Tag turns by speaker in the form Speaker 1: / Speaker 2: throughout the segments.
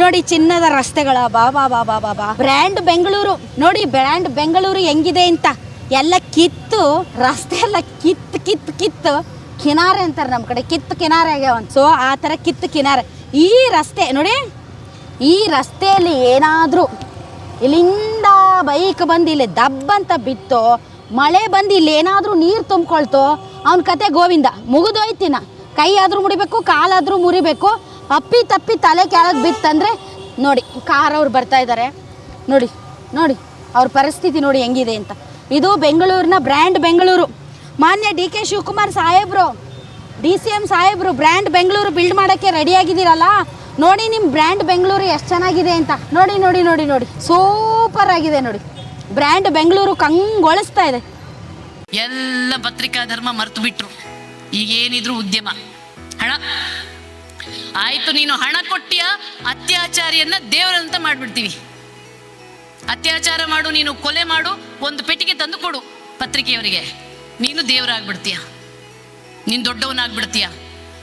Speaker 1: ನೋಡಿ ಚಿನ್ನದ ರಸ್ತೆಗಳ ಬಾ ಬಾ ಬಾ ಬಾ ಬಾ ಬ್ರ್ಯಾಂಡ್ ಬೆಂಗಳೂರು. ನೋಡಿ ಬ್ರ್ಯಾಂಡ್ ಬೆಂಗಳೂರು ಹೆಂಗಿದೆ ಅಂತ. ಎಲ್ಲ ಕಿತ್ತು, ರಸ್ತೆ ಎಲ್ಲ ಕಿತ್ತು ಕಿತ್ತು ಕಿತ್ತು. ಕಿನಾರೆ ಅಂತಾರೆ ನಮ್ಮ ಕಡೆ. ಕಿತ್ತು ಕಿನಾರೆ ಆಗ್ಯಾವ ಸೊ ಆ ಥರ ಕಿತ್ತು ಕಿನಾರೆ. ಈ ರಸ್ತೆ, ನೋಡಿ, ಈ ರಸ್ತೆಯಲ್ಲಿ ಏನಾದರೂ ಇಲ್ಲಿಂದ ಬೈಕ್ ಬಂದು ಇಲ್ಲಿ ದಬ್ಬ ಅಂತ ಬಿತ್ತು, ಮಳೆ ಬಂದು ಇಲ್ಲಿ ಏನಾದರೂ ನೀರು ತುಂಬ್ಕೊಳ್ತು, ಅವನ ಕತೆ ಗೋವಿಂದ. ಮುಗಿದೋಯ್ತಿನ ಕೈ ಆದರೂ ಮುಡಿಬೇಕು, ಕಾಲಾದರೂ ಮುರಿಬೇಕು. ಅಪ್ಪಿ ತಪ್ಪಿ ತಲೆ ಕೆಳಗೆ ಬಿತ್ತಂದರೆ ನೋಡಿ, ಕಾರ್ ಅವ್ರು ಬರ್ತಾ ಇದ್ದಾರೆ ನೋಡಿ ನೋಡಿ, ಅವ್ರ ಪರಿಸ್ಥಿತಿ ನೋಡಿ ಹೆಂಗಿದೆ ಅಂತ. ಇದು ಬೆಂಗಳೂರಿನ ಬ್ರ್ಯಾಂಡ್ ಬೆಂಗಳೂರು. ಮಾನ್ಯ ಡಿ ಕೆ ಶಿವಕುಮಾರ್ ಸಾಹೇಬ್ರು, ಡಿ ಸಿ ಎಂ ಸಾಹೇಬ್ರು, ಬ್ರ್ಯಾಂಡ್ ಬೆಂಗಳೂರು ಬಿಲ್ಡ್ ಮಾಡೋಕ್ಕೆ ರೆಡಿ ಆಗಿದ್ದೀರಲ್ಲ? ನೋಡಿ ನಿಮ್ಮ ಬ್ರ್ಯಾಂಡ್ ಬೆಂಗಳೂರು ಎಷ್ಟು ಚೆನ್ನಾಗಿದೆ ಅಂತ. ನೋಡಿ ನೋಡಿ ನೋಡಿ ನೋಡಿ. ಸೂಪರ್ ಆಗಿದೆ ನೋಡಿ. ಬ್ರ್ಯಾಂಡ್ ಬೆಂಗಳೂರು ಕಂಗೊಳಿಸ್ತಾ ಇದೆ.
Speaker 2: ಎಲ್ಲ ಪತ್ರಿಕಾ ಧರ್ಮ ಮರೆತು ಬಿಟ್ರು. ಈಗೇನಿದ್ರು ಉದ್ಯಮ. ಹಣ. ಆಯ್ತು, ನೀನು ಹಣ ಕೊಟ್ಟಿಯ ಅತ್ಯಾಚಾರಿಯನ್ನ ದೇವರಂತ ಮಾಡ್ಬಿಡ್ತೀವಿ. ಅತ್ಯಾಚಾರ ಮಾಡು, ನೀನು ಕೊಲೆ ಮಾಡು, ಒಂದು ಪೆಟ್ಟಿಗೆ ತಂದು ಕೊಡು ಪತ್ರಿಕೆಯವರಿಗೆ. ನೀನು ದೇವರಾಗ್ಬಿಡ್ತೀಯ. ನೀನು ದೊಡ್ಡವನಾಗ್ಬಿಡ್ತೀಯ.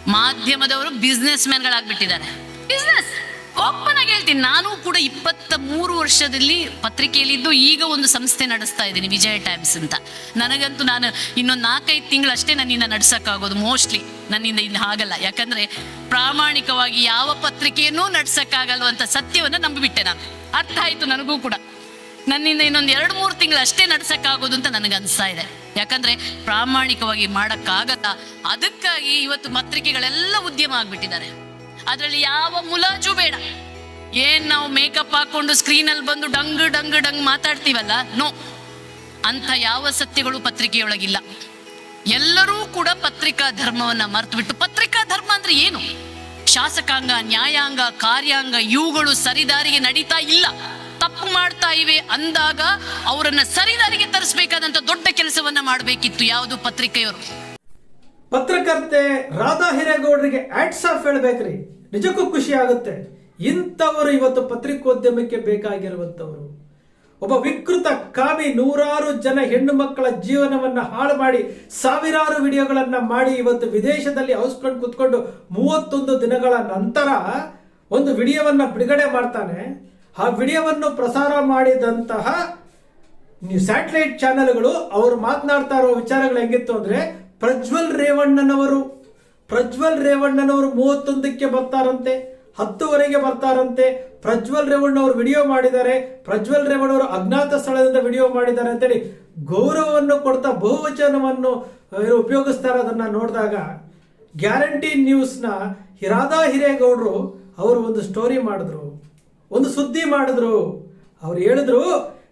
Speaker 2: ಮಾಧ್ಯಮದವರು ಬಿಸ್ನೆಸ್ ಮ್ಯಾನ್ಗಳಾಗ್ಬಿಟ್ಟಿದ್ದಾರೆ ಬಿಸ್ನೆಸ್ ಹೇಳ್ತೀನಿ, ನಾನು ಕೂಡ ಇಪ್ಪತ್ತ ಮೂರು ವರ್ಷದಲ್ಲಿ ಪತ್ರಿಕೆಯಲ್ಲಿದ್ದು ಈಗ ಒಂದು ಸಂಸ್ಥೆ ನಡೆಸ್ತಾ ಇದ್ದೀನಿ, ವಿಜಯ ಟೈಮ್ಸ್ ಅಂತ. ನನಗಂತೂ ನಾನು ಇನ್ನೊಂದು ನಾಲ್ಕೈದು ತಿಂಗಳಷ್ಟೇ ನನ್ನಿಂದ ನಡ್ಸೋಕ್ಕಾಗೋದು ಮೋಸ್ಟ್ಲಿ ನನ್ನಿಂದ ಇನ್ನು ಆಗಲ್ಲ ಯಾಕಂದ್ರೆ ಪ್ರಾಮಾಣಿಕವಾಗಿ ಯಾವ ಪತ್ರಿಕೆಯನ್ನೂ ನಡ್ಸಕ್ಕಾಗಲ್ವಂತ ಸತ್ಯವನ್ನು ನಂಬಿಬಿಟ್ಟೆ ನಾನು. ಅರ್ಥ ಆಯ್ತು ನನಗೂ ಕೂಡ. ನನ್ನಿಂದ ಇನ್ನೊಂದು ಎರಡು ಮೂರು ತಿಂಗಳು ಅಷ್ಟೇ ನಡ್ಸೋಕ್ಕಾಗೋದು ಅಂತ ನನಗೆ ಅನಿಸ್ತಾ ಇದೆ. ಯಾಕಂದ್ರೆ ಪ್ರಾಮಾಣಿಕವಾಗಿ ಮಾಡೋಕ್ಕಾಗಲ್ಲ. ಅದಕ್ಕಾಗಿ ಇವತ್ತು ಪತ್ರಿಕೆಗಳೆಲ್ಲ ಉದ್ಯಮ ಆಗ್ಬಿಟ್ಟಿದ್ದಾರೆ. ಅದರಲ್ಲಿ ಯಾವ ಮುಲಾಜು ಬೇಡ. ಏನ್ ನಾವು ಮೇಕಪ್ ಹಾಕೊಂಡು ಸ್ಕ್ರೀನಲ್ಲಿ ಬಂದು ಡಂಗ್ ಡಂಗ್ ಡಂಗ್ ಮಾತಾಡ್ತೀವಲ್ಲ? ನೋ ಅಂತ ಯಾವ ಸತ್ಯಗಳು ಪತ್ರಿಕೆಯೊಳಗಿಲ್ಲ. ಎಲ್ಲರೂ ಕೂಡ ಪತ್ರಿಕಾ ಧರ್ಮವನ್ನ ಮರೆತು ಬಿಟ್ಟು ಪತ್ರಿಕಾ ಧರ್ಮ ಅಂದ್ರೆ ಏನು? ಶಾಸಕಾಂಗ, ನ್ಯಾಯಾಂಗ, ಕಾರ್ಯಾಂಗ ಇವುಗಳು ಸರಿದಾರಿಗೆ ನಡೀತಾ ಇಲ್ಲ. ತಪ್ಪು ಮಾಡ್ತಾ ಇವೆ ಅಂದಾಗ ಅವರನ್ನ ಸರಿದಾರಿಗೆ ತರಿಸಬೇಕಾದಂತ ದೊಡ್ಡ ಕೆಲಸವನ್ನ ಮಾಡಬೇಕಿತ್ತು ಯಾವುದು ಪತ್ರಿಕೆಯವರು.
Speaker 3: ಪತ್ರಕರ್ತೆ ರಾಧಾ ಹಿರೇಗೌಡರಿಗೆ ಆಫ್ ನಿಜಕ್ಕೂ ಖುಷಿ ಆಗುತ್ತೆ. ಇಂಥವರು ಇವತ್ತು ಪತ್ರಿಕೋದ್ಯಮಕ್ಕೆ ಬೇಕಾಗಿರುವಂಥವರು. ಒಬ್ಬ ವಿಕೃತ ಕಾಮಿ ನೂರಾರು ಜನ ಹೆಣ್ಣು ಮಕ್ಕಳ ಜೀವನವನ್ನ ಹಾಳು ಮಾಡಿ ಸಾವಿರಾರು ವಿಡಿಯೋಗಳನ್ನು ಮಾಡಿ ಇವತ್ತು ವಿದೇಶದಲ್ಲಿ ಹೌಸ್ಕೊಂಡು ಕುತ್ಕೊಂಡು ಮೂವತ್ತೊಂದು ದಿನಗಳ ನಂತರ ಒಂದು ವಿಡಿಯೋವನ್ನ ಬಿಡುಗಡೆ ಮಾಡ್ತಾನೆ. ಆ ವಿಡಿಯೋವನ್ನು ಪ್ರಸಾರ ಮಾಡಿದಂತಹ ಸ್ಯಾಟಲೈಟ್ ಚಾನೆಲ್ಗಳು ಅವರು ಮಾತನಾಡ್ತಾ ಇರೋ ವಿಚಾರಗಳು ಹೆಂಗಿತ್ತು ಅಂದ್ರೆ ಪ್ರಜ್ವಲ್ ರೇವಣ್ಣನವರು. ಪ್ರಜ್ವಲ್ ರೇವಣ್ಣನವರು ಮೂವತ್ತೊಂದಕ್ಕೆ ಬರ್ತಾರಂತೆ. ಹತ್ತುವರೆಗೆ ಬರ್ತಾರಂತೆ. ಪ್ರಜ್ವಲ್ ರೇವಣ್ಣ ಅವರು ವಿಡಿಯೋ ಮಾಡಿದ್ದಾರೆ. ಪ್ರಜ್ವಲ್ ರೇವಣ್ಣ ಅವರು ಅಜ್ಞಾತ ಸ್ಥಳದಿಂದ ವಿಡಿಯೋ ಮಾಡಿದ್ದಾರೆ ಅಂತೇಳಿ ಗೌರವವನ್ನು ಕೊಡ್ತಾ ಬಹುವಚನವನ್ನು ಉಪಯೋಗಿಸ್ತಾರೆ ಅದನ್ನ ನೋಡಿದಾಗ ಗ್ಯಾರಂಟಿ ನ್ಯೂಸ್ನ ಹಿರಾದಾ ಹಿರೇಗೌಡರು ಅವರು ಒಂದು ಸ್ಟೋರಿ ಮಾಡಿದ್ರು. ಒಂದು ಸುದ್ದಿ ಮಾಡಿದ್ರು. ಅವ್ರು ಹೇಳಿದ್ರು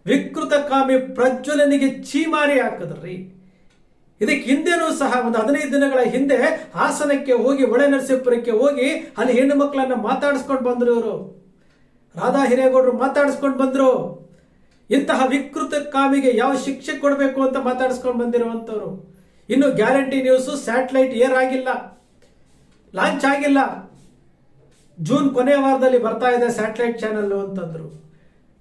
Speaker 3: ವಿಕೃತ ಕಾಮಿ ಪ್ರಜ್ವಲನಿಗೆ ಚೀಮಾರಿ ಹಾಕಿದ್ರಿ. ಇದಕ್ಕೆ ಹಿಂದೆನೂ ಸಹ ಒಂದು ಹದಿನೈದು ದಿನಗಳ ಹಿಂದೆ ಹಾಸನಕ್ಕೆ ಹೋಗಿ ಒಳೆ ನರಸೀಪುರಕ್ಕೆ ಹೋಗಿ ಅಲ್ಲಿ ಹೆಣ್ಣು ಮಕ್ಕಳನ್ನ ಮಾತಾಡಿಸ್ಕೊಂಡು ಬಂದ್ರು ಇವರು. ರಾಧಾ ಹಿರೇಗೌಡರು ಮಾತಾಡಿಸ್ಕೊಂಡು ಬಂದ್ರು. ಇಂತಹ ವಿಕೃತ ಕಾಮಿಗೆ ಯಾವ ಶಿಕ್ಷೆ ಕೊಡಬೇಕು ಅಂತ ಮಾತಾಡಿಸ್ಕೊಂಡು ಬಂದಿರುವಂಥವ್ರು. ಇನ್ನು ಗ್ಯಾರಂಟಿ ನ್ಯೂಸ್, ಸ್ಯಾಟಲೈಟ್ ಏರ್ ಆಗಿಲ್ಲ. ಲಾಂಚ್ ಆಗಿಲ್ಲ. ಜೂನ್ ಕೊನೆಯ ವಾರದಲ್ಲಿ ಬರ್ತಾ ಇದೆ ಸ್ಯಾಟಲೈಟ್ ಚಾನಲ್ ಅಂತಂದ್ರು.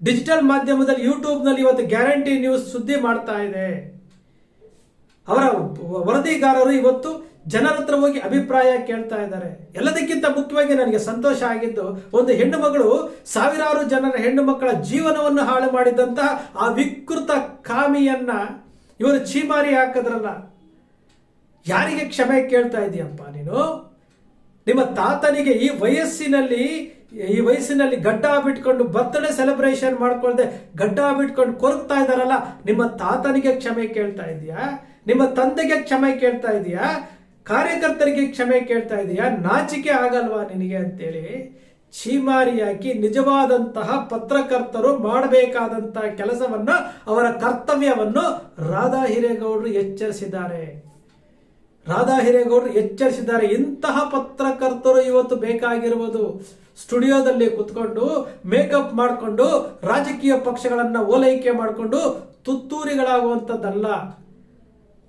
Speaker 3: ಡಿಜಿಟಲ್ ಮಾಧ್ಯಮದಲ್ಲಿ ಯೂಟ್ಯೂಬ್ನಲ್ಲಿ ಇವತ್ತು ಗ್ಯಾರಂಟಿ ನ್ಯೂಸ್ ಸುದ್ದಿ ಮಾಡ್ತಾ ಇದೆ. ಅವರ ವರದಿಗಾರರು ಇವತ್ತು ಜನರ ಹತ್ರ ಹೋಗಿ ಅಭಿಪ್ರಾಯ ಕೇಳ್ತಾ ಇದ್ದಾರೆ. ಎಲ್ಲದಕ್ಕಿಂತ ಮುಖ್ಯವಾಗಿ ನನಗೆ ಸಂತೋಷ ಆಗಿದ್ದು, ಒಂದು ಹೆಣ್ಣು ಮಗಳು ಸಾವಿರಾರು ಜನರ ಹೆಣ್ಣು ಮಕ್ಕಳ ಜೀವನವನ್ನು ಹಾಳು ಮಾಡಿದಂತಹ ಆ ವಿಕೃತ ಕಾಮಿಯನ್ನ ಇವರು ಚೀಮಾರಿ ಹಾಕಿದ್ರಲ್ಲ. ಯಾರಿಗೆ ಕ್ಷಮೆ ಕೇಳ್ತಾ ಇದೀಯಪ್ಪ ನೀನು? ನಿಮ್ಮ ತಾತನಿಗೆ ಈ ವಯಸ್ಸಿನಲ್ಲಿ ಈ ವಯಸ್ಸಿನಲ್ಲಿ ಗಡ್ಡ ಬಿಟ್ಕೊಂಡು ಬರ್ತ್ಡೇ ಸೆಲೆಬ್ರೇಷನ್ ಮಾಡ್ಕೊಳ್ದೆ ಗಡ್ಡ ಬಿಟ್ಕೊಂಡು ಕೊರಗ್ತಾ ಇದ್ದಾರಲ್ಲ, ನಿಮ್ಮ ತಾತನಿಗೆ ಕ್ಷಮೆ ಕೇಳ್ತಾ ಇದೀಯಾ? ನಿಮ್ಮ ತಂದೆಗೆ ಕ್ಷಮೆ ಕೇಳ್ತಾ ಇದೀಯಾ? ಕಾರ್ಯಕರ್ತರಿಗೆ ಕ್ಷಮೆ ಕೇಳ್ತಾ ಇದೀಯಾ? ನಾಚಿಕೆ ಆಗಲ್ವಾ ನಿನಗೆ ಅಂತೇಳಿ ಛೀಮಾರಿಯಾಗಿ ನಿಜವಾದಂತಹ ಪತ್ರಕರ್ತರು ಮಾಡಬೇಕಾದಂತಹ ಕೆಲಸವನ್ನ ಅವರ ಕರ್ತವ್ಯವನ್ನು ರಾಧಾ ಹಿರೇಗೌಡರು ಎಚ್ಚರಿಸಿದ್ದಾರೆ. ರಾಧಾ ಹಿರೇಗೌಡರು ಎಚ್ಚರಿಸಿದ್ದಾರೆ. ಇಂತಹ ಪತ್ರಕರ್ತರು ಇವತ್ತು ಬೇಕಾಗಿರುವುದು ಸ್ಟುಡಿಯೋದಲ್ಲಿ ಕುತ್ಕೊಂಡು, ಮೇಕಪ್ ಮಾಡಿಕೊಂಡು, ರಾಜಕೀಯ ಪಕ್ಷಗಳನ್ನ ಓಲೈಕೆ ಮಾಡಿಕೊಂಡು ತುತ್ತೂರಿಗಳಾಗುವಂಥದ್ದಲ್ಲ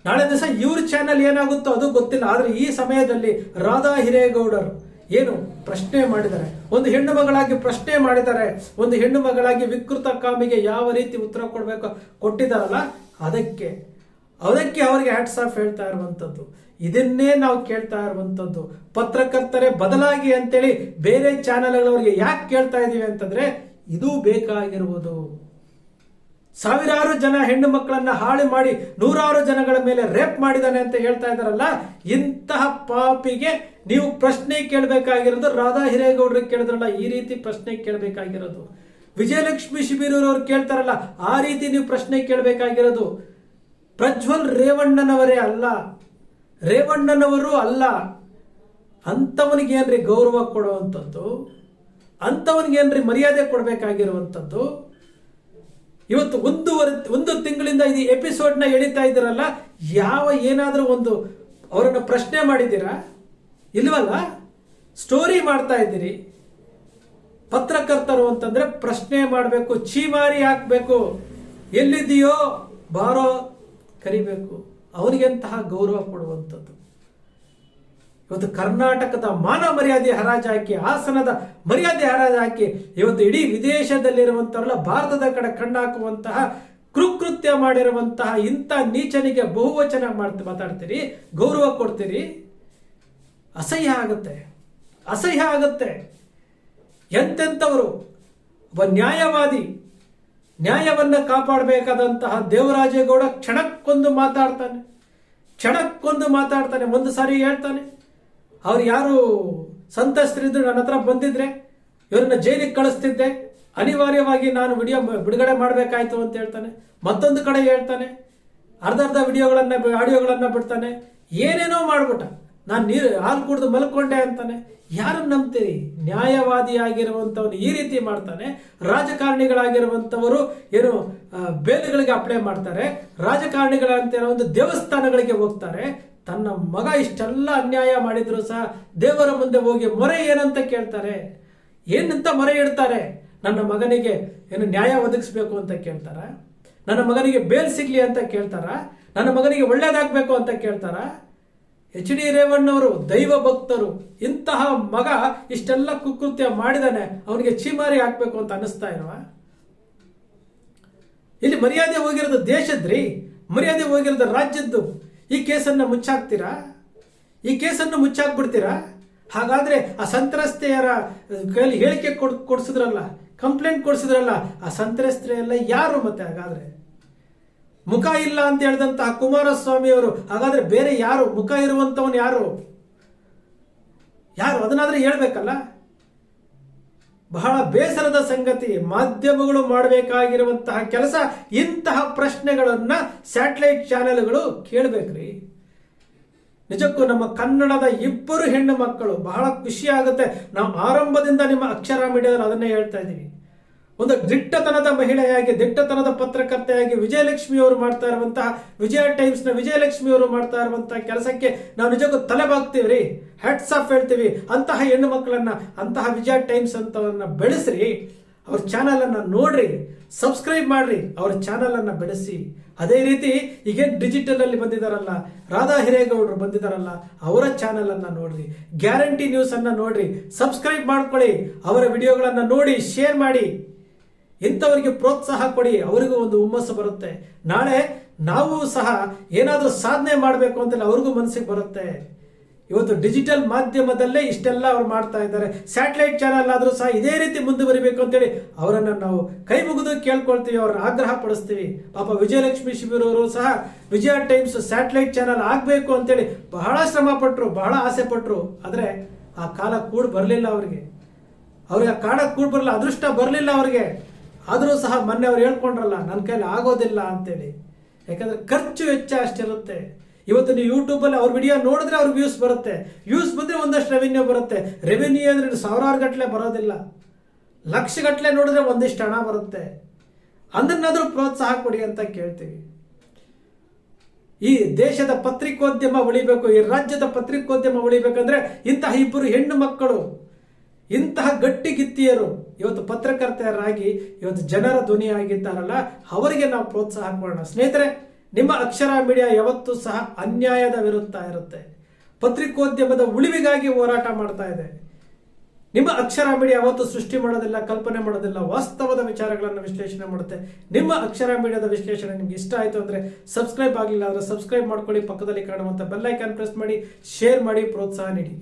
Speaker 3: ನಾಳೆ ದಿವಸ ಇವ್ರ ಚಾನೆಲ್ ಏನಾಗುತ್ತೋ ಅದು ಗೊತ್ತಿಲ್ಲ. ಆದರೆ ಈ ಸಮಯದಲ್ಲಿ ರಾಧಾ ಹಿರೇಗೌಡರು ಏನು ಪ್ರಶ್ನೆ ಮಾಡಿದ್ದಾರೆ. ಒಂದು ಹೆಣ್ಣು ಮಗಳಾಗಿ ಪ್ರಶ್ನೆ ಮಾಡಿದ್ದಾರೆ. ಒಂದು ಹೆಣ್ಣು ಮಗಳಾಗಿ ವಿಕೃತ ಕಾಮಿಗೆ ಯಾವ ರೀತಿ ಉತ್ತರ ಕೊಡಬೇಕು ಕೊಟ್ಟಿದ್ದಾರಲ್ಲ? ಅದಕ್ಕೆ ಅದಕ್ಕೆ ಅವರಿಗೆ ಹ್ಯಾಟ್ಸ್ ಆಫ್ ಹೇಳ್ತಾ ಇರುವಂಥದ್ದು ಇದನ್ನೇ ನಾವು ಕೇಳ್ತಾ ಇರುವಂಥದ್ದು ಪತ್ರಕರ್ತರೇ, ಬದಲಾಗಿ ಅಂತೇಳಿ ಬೇರೆ ಚಾನೆಲ್ಗಳವರಿಗೆ ಯಾಕೆ ಕೇಳ್ತಾ ಇದೀವಿ ಅಂತಂದ್ರೆ ಇದು ಬೇಕಾಗಿರುವುದು. ಸಾವಿರಾರು ಜನ ಹೆಣ್ಣು ಮಕ್ಕಳನ್ನ ಹಾಳು ಮಾಡಿ ನೂರಾರು ಜನಗಳ ಮೇಲೆ ರೇಪ್ ಮಾಡಿದಾನೆ ಅಂತ ಹೇಳ್ತಾ ಇದ್ದಾರಲ್ಲ, ಇಂತಹ ಪಾಪಿಗೆ ನೀವು ಪ್ರಶ್ನೆ ಕೇಳಬೇಕಾಗಿರೋದು ರಾಧಾ ಹಿರೇಗೌಡರು ಕೇಳಿದ್ರಲ್ಲ, ಈ ರೀತಿ ಪ್ರಶ್ನೆ ಕೇಳಬೇಕಾಗಿರೋದು. ವಿಜಯಲಕ್ಷ್ಮಿ ಶಿಬಿರೂರವ್ರು ಕೇಳ್ತಾರಲ್ಲ, ಆ ರೀತಿ ನೀವು ಪ್ರಶ್ನೆ ಕೇಳಬೇಕಾಗಿರೋದು. ಪ್ರಜ್ವಲ್ ರೇವಣ್ಣನವರೇ ಅಲ್ಲ. ರೇವಣ್ಣನವರು ಅಲ್ಲ. ಅಂಥವನಿಗೇನ್ರಿ ಗೌರವ ಕೊಡುವಂಥದ್ದು? ಅಂಥವನಿಗೇನ್ರಿ ಮರ್ಯಾದೆ ಕೊಡಬೇಕಾಗಿರುವಂಥದ್ದು? ಇವತ್ತು ಒಂದೂವರೆ, ಒಂದು ತಿಂಗಳಿಂದ ಇದು ಎಪಿಸೋಡ್ನ ಎಳಿತಾ ಇದ್ದೀರಲ್ಲ, ಯಾವ ಏನಾದರೂ ಒಂದು ಅವರನ್ನು ಪ್ರಶ್ನೆ ಮಾಡಿದ್ದೀರಾ? ಇಲ್ವಲ್ಲ? ಸ್ಟೋರಿ ಮಾಡ್ತಾ ಇದ್ದೀರಿ. ಪತ್ರಕರ್ತರು ಅಂತಂದ್ರೆ ಪ್ರಶ್ನೆ ಮಾಡಬೇಕು ಚೀಮಾರಿ ಹಾಕಬೇಕು. ಎಲ್ಲಿದೆಯೋ ಬಾರೋ, ಕರಿಬೇಕು. ಅವರಿಗೆಂತಹ ಗೌರವ ಕೊಡುವಂಥದ್ದು. ಇವತ್ತು ಕರ್ನಾಟಕದ ಮಾನ ಮರ್ಯಾದೆ ಹರಾಜಾಕಿ ಹಾಸನದ ಮರ್ಯಾದೆ ಹರಾಜಾಕಿ ಇವತ್ತು ಇಡೀ ವಿದೇಶದಲ್ಲಿರುವಂತವರೆಲ್ಲ ಭಾರತದ ಕಡೆ ಕಣ್ಣಾಕುವಂತಹ, ಕೃಕೃತ್ಯ ಮಾಡಿರುವಂತಹ ಇಂಥ ನೀಚನಿಗೆ ಬಹುವಚನ ಮಾಡ್ತಾ ಮಾತಾಡ್ತೀರಿ, ಗೌರವ ಕೊಡ್ತೀರಿ, ಅಸಹ್ಯ ಆಗುತ್ತೆ. ಅಸಹ್ಯ ಆಗುತ್ತೆ. ಎಂತೆಂಥವರು ಒಬ್ಬ ನ್ಯಾಯವಾದಿ, ನ್ಯಾಯವನ್ನ ಕಾಪಾಡಬೇಕಾದಂತಹ ದೇವರಾಜೇಗೌಡ ಕ್ಷಣಕ್ಕೊಂದು ಮಾತಾಡ್ತಾನೆ. ಕ್ಷಣಕ್ಕೊಂದು ಮಾತಾಡ್ತಾನೆ, ಒಂದು ಸಾರಿ ಹೇಳ್ತಾನೆ. ಅವ್ರು ಯಾರು ಸಂತಸ್ತರಿದ್ರು ನನ್ನ ಹತ್ರ ಬಂದಿದ್ರೆ, ಇವ್ರನ್ನ ಜೈಲಿಗೆ ಕಳಿಸ್ತಿದ್ದೆ. ಅನಿವಾರ್ಯವಾಗಿ ನಾನು ವಿಡಿಯೋ ಬಿಡುಗಡೆ ಮಾಡಬೇಕಾಯ್ತು ಅಂತ ಹೇಳ್ತಾನೆ. ಮತ್ತೊಂದು ಕಡೆ ಹೇಳ್ತಾನೆ, ಅರ್ಧ ಅರ್ಧ ವಿಡಿಯೋಗಳನ್ನ, ಆಡಿಯೋಗಳನ್ನ ಬಿಡ್ತಾನೆ. ಏನೇನೋ ಮಾಡ್ಬಿಟ್ಟ. ನಾನು ನೀರು, ಹಾಲು ಕುಡಿದು ಮಲ್ಕೊಂಡೆ ಅಂತಾನೆ. ಯಾರನ್ನು ನಂಬ್ತೀರಿ? ನ್ಯಾಯವಾದಿಯಾಗಿರುವಂಥವನು ಈ ರೀತಿ ಮಾಡ್ತಾನೆ. ರಾಜಕಾರಣಿಗಳಾಗಿರುವಂಥವರು ಏನು ಬೇಲುಗಳಿಗೆ ಅಪ್ಲೈ ಮಾಡ್ತಾರೆ. ರಾಜಕಾರಣಿಗಳಂತ ಒಂದು ದೇವಸ್ಥಾನಗಳಿಗೆ ಹೋಗ್ತಾರೆ. ತನ್ನ ಮಗ ಇಷ್ಟೆಲ್ಲ ಅನ್ಯಾಯ ಮಾಡಿದ್ರು ಸಹ ದೇವರ ಮುಂದೆ ಹೋಗಿ ಮೊರೆ ಏನಂತ ಕೇಳ್ತಾರೆ? ಏನಂತ ಮೊರೆ ಇಡ್ತಾರೆ? ನನ್ನ ಮಗನಿಗೆ ಏನು ನ್ಯಾಯ ಒದಗಿಸ್ಬೇಕು ಅಂತ ಕೇಳ್ತಾರ? ನನ್ನ ಮಗನಿಗೆ ಬೇಲ್ ಸಿಗ್ಲಿ ಅಂತ ಕೇಳ್ತಾರ? ನನ್ನ ಮಗನಿಗೆ ಒಳ್ಳೇದಾಗಬೇಕು ಅಂತ ಕೇಳ್ತಾರ? ಎಚ್ ಡಿ ರೇವಣ್ಣವರು, ದೈವ ಭಕ್ತರು, ಇಂತಹ ಮಗ ಇಷ್ಟೆಲ್ಲ ಕುಕೃತ್ಯ ಮಾಡಿದಾನೆ, ಅವನಿಗೆ ಚೀಮಾರಿ ಹಾಕ್ಬೇಕು ಅಂತ ಅನಿಸ್ತಾ ಇಲ್ವಾ? ಇಲ್ಲಿ ಮರ್ಯಾದೆ ಹೋಗಿರೋದು ದೇಶದ್ರಿ, ಮರ್ಯಾದೆ ಹೋಗಿರೋದು ರಾಜ್ಯದ್ದು. ಈ ಕೇಸನ್ನು ಮುಚ್ಚಾಕ್ತೀರಾ? ಈ ಕೇಸನ್ನು ಮುಚ್ಚಾಕ್ಬಿಡ್ತೀರಾ? ಹಾಗಾದ್ರೆ ಆ ಸಂತ್ರಸ್ತೆಯರ ಕೈಯಲ್ಲಿ ಹೇಳಿಕೆ ಕೊಡ್, ಕೊಡ್ಸಿದ್ರಲ್ಲ, ಕಂಪ್ಲೇಂಟ್ ಕೊಡ್ಸಿದ್ರಲ್ಲ, ಆ ಸಂತ್ರಸ್ತೆಯೆಲ್ಲ ಯಾರು ಮತ್ತೆ ಹಾಗಾದ್ರೆ? ಮುಖ ಇಲ್ಲ ಅಂತ ಹೇಳಿದಂತಹ ಕುಮಾರಸ್ವಾಮಿ ಅವರು ಹಾಗಾದ್ರೆ ಬೇರೆ ಯಾರು? ಮುಖ ಇರುವಂತವನು ಯಾರು? ಯಾರು? ಅದನ್ನಾದ್ರೆ ಹೇಳ್ಬೇಕಲ್ಲ? ಬಹಳ ಬೇಸರದ ಸಂಗತಿ, ಮಾಧ್ಯಮಗಳು ಮಾಡಬೇಕಾಗಿರುವಂತಹ ಕೆಲಸ, ಇಂತಹ ಪ್ರಶ್ನೆಗಳನ್ನು ಸ್ಯಾಟಲೈಟ್ ಚಾನೆಲ್ಗಳು ಕೇಳಬೇಕ್ರಿ. ನಿಜಕ್ಕೂ ನಮ್ಮ ಕನ್ನಡದ ಇಬ್ಬರು ಹೆಣ್ಣು ಮಕ್ಕಳು ಬಹಳ ಖುಷಿ ಆಗುತ್ತೆ. ನಾವು ಆರಂಭದಿಂದ ನಿಮ್ಮ ಅಕ್ಷರ ಮೀಡಿಯಾದಲ್ಲಿ ಅದನ್ನೇ ಹೇಳ್ತಾ ಇದ್ದೀವಿ. ಒಂದು ದಿಟ್ಟತನದ ಮಹಿಳೆಯಾಗಿ, ದಿಟ್ಟತನದ ಪತ್ರಕರ್ತೆಯಾಗಿ ವಿಜಯಲಕ್ಷ್ಮಿ ಅವರು ಮಾಡ್ತಾ ಇರುವಂತಹ, ವಿಜಯ ಟೈಮ್ಸ್ನ ವಿಜಯಲಕ್ಷ್ಮಿ ಅವರು ಮಾಡ್ತಾ ಇರುವಂತಹ ಕೆಲಸಕ್ಕೆ ನಾವು ನಿಜಕ್ಕೂ ತಲೆ ಬಾಗ್ತೀವಿ ರೀ ಹೆಡ್ಸ್ ಆಫ್ ಹೇಳ್ತೀವಿ. ಅಂತಹ ಹೆಣ್ಣು ಮಕ್ಕಳನ್ನ, ಅಂತಹ ವಿಜಯ ಟೈಮ್ಸ್ ಅಂತವನ್ನ ಬೆಳೆಸ್ರಿ. ಅವ್ರ ಚಾನಲ್ ಅನ್ನ ನೋಡ್ರಿ. ಸಬ್ಸ್ಕ್ರೈಬ್ ಮಾಡ್ರಿ. ಅವ್ರ ಚಾನಲ್ ಅನ್ನ ಬೆಳೆಸಿ. ಅದೇ ರೀತಿ ಈಗೇನು ಡಿಜಿಟಲ್ ಅಲ್ಲಿ ಬಂದಿದಾರಲ್ಲ, ರಾಧಾ ಹಿರೇಗೌಡರು ಬಂದಿದಾರಲ್ಲ, ಅವರ ಚಾನಲ್ ಅನ್ನ ನೋಡ್ರಿ. ಗ್ಯಾರಂಟಿ ನ್ಯೂಸ್ ಅನ್ನ ನೋಡ್ರಿ. ಸಬ್ಸ್ಕ್ರೈಬ್ ಮಾಡ್ಕೊಳ್ಳಿ. ಅವರ ವಿಡಿಯೋಗಳನ್ನ ನೋಡಿ ಶೇರ್ ಮಾಡಿ. ಇಂಥವರಿಗೆ ಪ್ರೋತ್ಸಾಹ ಕೊಡಿ, ಅವರಿಗೂ ಒಂದು ಹುಮ್ಮಸ್ಸು ಬರುತ್ತೆ. ನಾಳೆ ನಾವು ಸಹ ಏನಾದರೂ ಸಾಧನೆ ಮಾಡಬೇಕು ಅಂತೇಳಿ ಅವ್ರಿಗೂ ಮನಸ್ಸಿಗೆ ಬರುತ್ತೆ. ಇವತ್ತು ಡಿಜಿಟಲ್ ಮಾಧ್ಯಮದಲ್ಲೇ ಇಷ್ಟೆಲ್ಲ ಅವ್ರು ಮಾಡ್ತಾ ಇದ್ದಾರೆ. ಸ್ಯಾಟಲೈಟ್ ಚಾನಲ್ ಆದರೂ ಸಹ ಇದೇ ರೀತಿ ಮುಂದುವರಿಬೇಕು ಅಂತೇಳಿ ಅವರನ್ನು ನಾವು ಕೈ ಮುಗಿದು ಕೇಳ್ಕೊಳ್ತೀವಿ, ಅವ್ರನ್ನ ಆಗ್ರಹ ಪಡಿಸ್ತೀವಿ. ಪಾಪ ವಿಜಯಲಕ್ಷ್ಮಿ ಶಿಬಿರವರು ಸಹ ವಿಜಯ ಟೈಮ್ಸ್ ಸ್ಯಾಟಲೈಟ್ ಚಾನಲ್ ಆಗಬೇಕು ಅಂತೇಳಿ ಬಹಳ ಶ್ರಮ ಪಟ್ಟರು ಬಹಳ ಆಸೆ ಪಟ್ಟರು ಆದರೆ ಆ ಕಾಲ ಕೂಡ ಬರಲಿಲ್ಲ ಅವರಿಗೆ. ಅವ್ರಿಗೆ ಆ ಕಾಡ ಕೂಡ ಬರಲಿಲ್ಲ, ಅದೃಷ್ಟ ಬರಲಿಲ್ಲ ಅವ್ರಿಗೆ. ಆದರೂ ಸಹ ಮೊನ್ನೆ ಅವ್ರು ಹೇಳ್ಕೊಂಡ್ರಲ್ಲ ನನ್ನ ಕೈಲಿ ಆಗೋದಿಲ್ಲ ಅಂತೇಳಿ. ಯಾಕಂದರೆ ಖರ್ಚು ವೆಚ್ಚ ಅಷ್ಟಿರುತ್ತೆ. ಇವತ್ತು ನೀವು ಯೂಟ್ಯೂಬಲ್ಲಿ ಅವ್ರ ವಿಡಿಯೋ ನೋಡಿದ್ರೆ ಅವ್ರಿಗೆ ವ್ಯೂಸ್ ಬರುತ್ತೆ. ವ್ಯೂಸ್ ಬಂದರೆ ಒಂದಷ್ಟು ರೆವಿನ್ಯೂ ಬರುತ್ತೆ. ರೆವಿನ್ಯೂ ಅಂದರೆ ಸಾವಿರಾರು ಗಟ್ಟಲೆ ಬರೋದಿಲ್ಲ. ಲಕ್ಷ ಗಟ್ಟಲೆ ನೋಡಿದ್ರೆ ಒಂದಿಷ್ಟು ಹಣ ಬರುತ್ತೆ. ಅದನ್ನಾದರೂ ಪ್ರೋತ್ಸಾಹ ಕೊಡಿ ಅಂತ ಕೇಳ್ತೀವಿ. ಈ ದೇಶದ ಪತ್ರಿಕೋದ್ಯಮ ಉಳಿಬೇಕು, ಈ ರಾಜ್ಯದ ಪತ್ರಿಕೋದ್ಯಮ ಉಳಿಬೇಕಂದ್ರೆ ಇಂತಹ ಇಬ್ಬರು ಹೆಣ್ಣು ಮಕ್ಕಳು ಇಂತಹ ಗಟ್ಟಿಗಿತ್ತಿಯರು ಇವತ್ತು ಪತ್ರಕರ್ತೆಯರಾಗಿ, ಇವತ್ತು ಜನರ ಧ್ವನಿಯಾಗಿದ್ದಾರಲ್ಲ, ಅವರಿಗೆ ನಾವು ಪ್ರೋತ್ಸಾಹ ಕೊಡೋಣ. ಸ್ನೇಹಿತರೆ, ನಿಮ್ಮ ಅಕ್ಷರ ಮೀಡಿಯಾ ಯಾವತ್ತೂ ಸಹ ಅನ್ಯಾಯದ ವಿರುದ್ಧ ಇರುತ್ತೆ. ಪತ್ರಿಕೋದ್ಯಮದ ಉಳಿವಿಗಾಗಿ ಹೋರಾಟ ಮಾಡ್ತಾ ಇದೆ. ನಿಮ್ಮ ಅಕ್ಷರ ಮೀಡಿಯಾ ಯಾವತ್ತೂ ಸೃಷ್ಟಿ ಮಾಡೋದಿಲ್ಲ, ಕಲ್ಪನೆ ಮಾಡೋದಿಲ್ಲ, ವಾಸ್ತವದ ವಿಚಾರಗಳನ್ನು ವಿಶ್ಲೇಷಣೆ ಮಾಡುತ್ತೆ. ನಿಮ್ಮ ಅಕ್ಷರ ಮೀಡಿಯಾದ ವಿಶ್ಲೇಷಣೆ ನಿಮ್ಗೆ ಇಷ್ಟ ಆಯಿತು ಅಂದರೆ ಸಬ್ಸ್ಕ್ರೈಬ್ ಆಗಲಿಲ್ಲ ಅಂದರೆ ಸಬ್ಸ್ಕ್ರೈಬ್ ಮಾಡ್ಕೊಳ್ಳಿ, ಪಕ್ಕದಲ್ಲಿ ಕಾಣುವಂಥ ಬೆಲ್ಲೈಕಾನ್ ಪ್ರೆಸ್ ಮಾಡಿ, ಶೇರ್ ಮಾಡಿ, ಪ್ರೋತ್ಸಾಹ ನೀಡಿ.